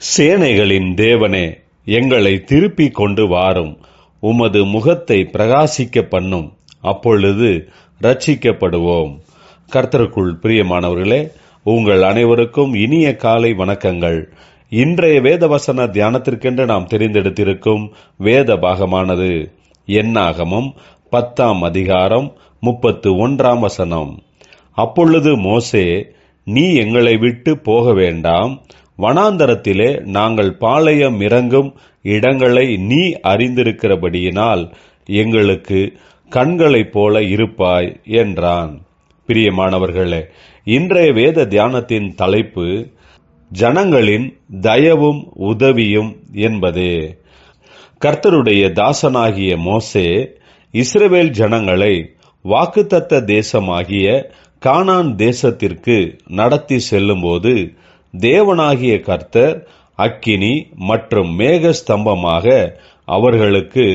சேனைகளின் தேவனே எங்களை திருப்பிக் கொண்டு வாரும். உமது முகத்தை பிரகாசிக்க பண்ணும். அப்பொழுது ரட்சிக்கப்படுவோம் கர்த்தருக்குள் பிரியமானவர்களே உங்கள் அனைவருக்கும் இனிய காலை வணக்கங்கள். இன்றைய வேதவசன தியானத்திற்கென்று நாம் தெரிந்தெடுத்திருக்கும் வேத பாகமானது என்னாகமும் பத்தாம் அதிகாரம் முப்பத்து ஒன்றாம் வசனம். அப்பொழுது மோசே நீ எங்களை விட்டு போக வேண்டாம். வனாந்தரத்திலே நாங்கள் பாளையம் இறங்கும் இடங்களை நீ அறிந்திருக்கிறபடியினால் எங்களுக்கு கண்களைப் போல இருப்பாய் என்றான். பிரியமானவர்களே இன்றைய வேத தியானத்தின் தலைப்பு ஜனங்களின் தயவும் உதவியும் என்பதே. கர்த்தருடைய தாசனாகிய மோசே இஸ்ரவேல் ஜனங்களை வாக்குத்தத்த தேசமாகிய கானான் தேசத்திற்கு நடத்தி செல்லும்போது தேவனாகிய கர்த்தர் அக்கினி மற்றும் மேக ஸ்தம்பமாக அவர்களுக்கு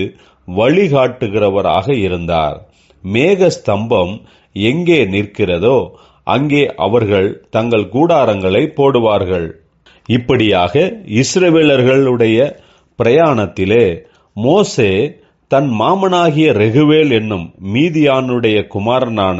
வழிகாட்டுகிறவராக இருந்தார். மேக ஸ்தம்பம் எங்கே நிற்கிறதோ அங்கே அவர்கள் தங்கள் கூடாரங்களை போடுவார்கள். இப்படியாக இஸ்ரவேலர்களுடைய பிரயாணத்திலே மோசே தன் மாமனாகிய ரெகுவேல் என்னும் மீதியானுடைய குமாரனான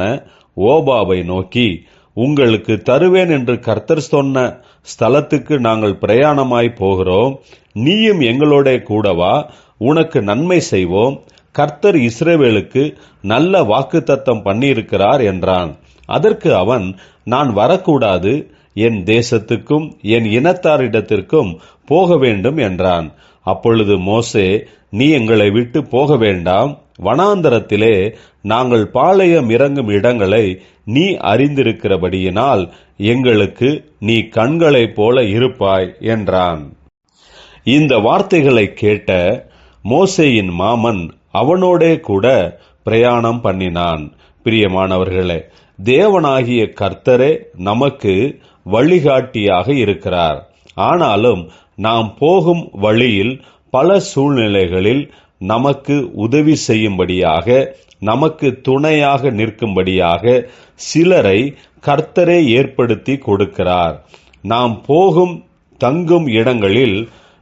ஓபாவை நோக்கி உங்களுக்கு தருவேன் என்று கர்த்தர் சொன்ன ஸ்தலத்துக்கு நாங்கள் பிரயாணமாய் போகிறோம். நீயும் எங்களோட கூடவா உனக்கு நன்மை செய்வோம். கர்த்தர் இஸ்ரேவேலுக்கு நல்ல வாக்குத்தத்தம் பண்ணியிருக்கிறார் என்றான். அதற்கு அவன் நான் வரக்கூடாது. என் தேசத்துக்கும் என் இனத்தாரிடத்திற்கும் போக வேண்டும் என்றான். அப்பொழுது மோசே நீ எங்களை விட்டு போக வேண்டாம். வனாந்தரத்திலே நாங்கள் பாளையம் இறங்கும் இடங்களை நீ அறிந்திருக்கிறபடியினால் எங்களுக்கு நீ கண்களைப் போல இருப்பாய் என்றான். இந்த வார்த்தைகளை கேட்ட மோசேயின் மாமன் அவனோடே கூட பிரயாணம் பண்ணினான். பிரியமானவர்களே தேவனாகிய கர்த்தரே நமக்கு வழிகாட்டியாக இருக்கிறார். ஆனாலும் நாம் போகும் வழியில் பல சூழ்நிலைகளில் நமக்கு உதவி செய்யும்படியாக நமக்கு துணையாக நிற்கும்படியாக சிலரை கர்த்தரே ஏற்படுத்தி கொடுக்கிறார். நாம் போகும் தங்கும் இடங்களில்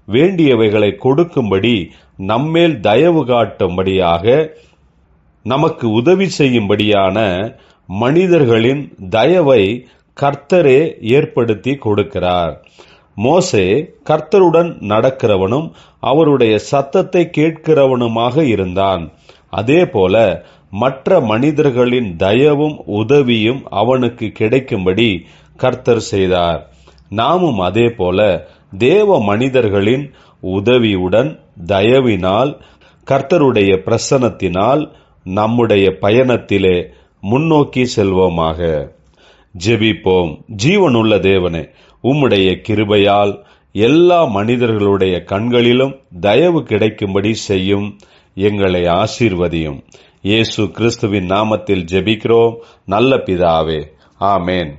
வேண்டியவைகளை கொடுக்கும்படி நம்மேல் தயவு காட்டும்படியாக நமக்கு உதவி செய்யும்படியான மனிதர்களின் தயவை கர்த்தரே ஏற்படுத்தி கொடுக்கிறார். மோசே கர்த்தருடன் நடக்கிறவனும் அவருடைய சத்தத்தை கேட்கிறவனுமாக இருந்தான். அதே போல மற்ற மனிதர்களின் தயவும் உதவியும் அவனுக்கு கிடைக்கும்படி கர்த்தர் செய்தார். நாமும் அதே போல தேவ மனிதர்களின் உதவியுடன் தயவினால் கர்த்தருடைய பிரசனத்தினால் நம்முடைய பயணத்திலே முன்னோக்கி செல்வோமாக. ஜெபிப்போம். ஜீவனுள்ள தேவனே உம்முடைய கிருபையால் எல்லா மனிதர்களுடைய கண்களிலும் தயவு கிடைக்கும்படி செய்யும் எங்களை ஆசீர்வதியும். இயேசு கிறிஸ்துவின் நாமத்தில் ஜெபிக்கிறோம். நல்ல பிதாவே. ஆமேன்.